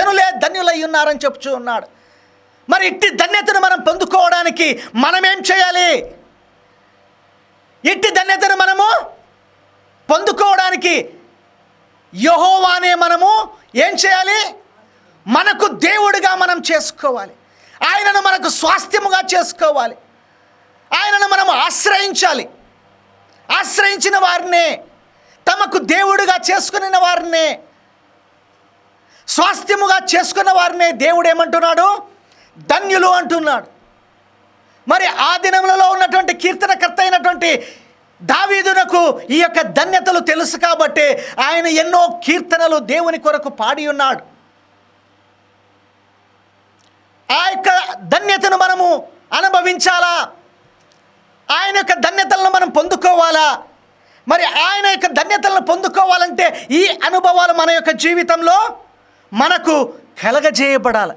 అర్హులై ఉన్నారని చెప్తూ ఉన్నాడు. మరి ఇట్టి ధన్యతను మనం పొందుకోవడానికి మనం ఏం చేయాలి? ఇట్టి ధన్యతను మనము పొందుకోవడానికి యహోవానే మనము ఏం చేయాలి? మనకు దేవుడిగా మనం చేసుకోవాలి. ఆయనను మనకు స్వాస్థ్యముగా చేసుకోవాలి. ఆయనను మనం ఆశ్రయించాలి. ఆశ్రయించిన వారినే తమకు దేవుడిగా చేసుకుని వారినే స్వాస్థ్యముగా చేసుకున్న వారినే దేవుడు ఏమంటున్నాడు? ధన్యులు అంటున్నాడు. మరి ఆ దినములలో ఉన్నటువంటి కీర్తనకర్త అయినటువంటి దావీదునకు ఈ యొక్క ధన్యతలు తెలుసు కాబట్టి ఆయన ఎన్నో కీర్తనలు దేవుని కొరకు పాడి ఉన్నాడు. ఆ యొక్క ధన్యతను మనము అనుభవించాలా? ఆయన యొక్క ధన్యతలను మనం పొందుకోవాలా? మరి ఆయన యొక్క ధన్యతలను పొందుకోవాలంటే ఈ అనుభవాలు మన యొక్క జీవితంలో మనకు కలగజేయబడాలి.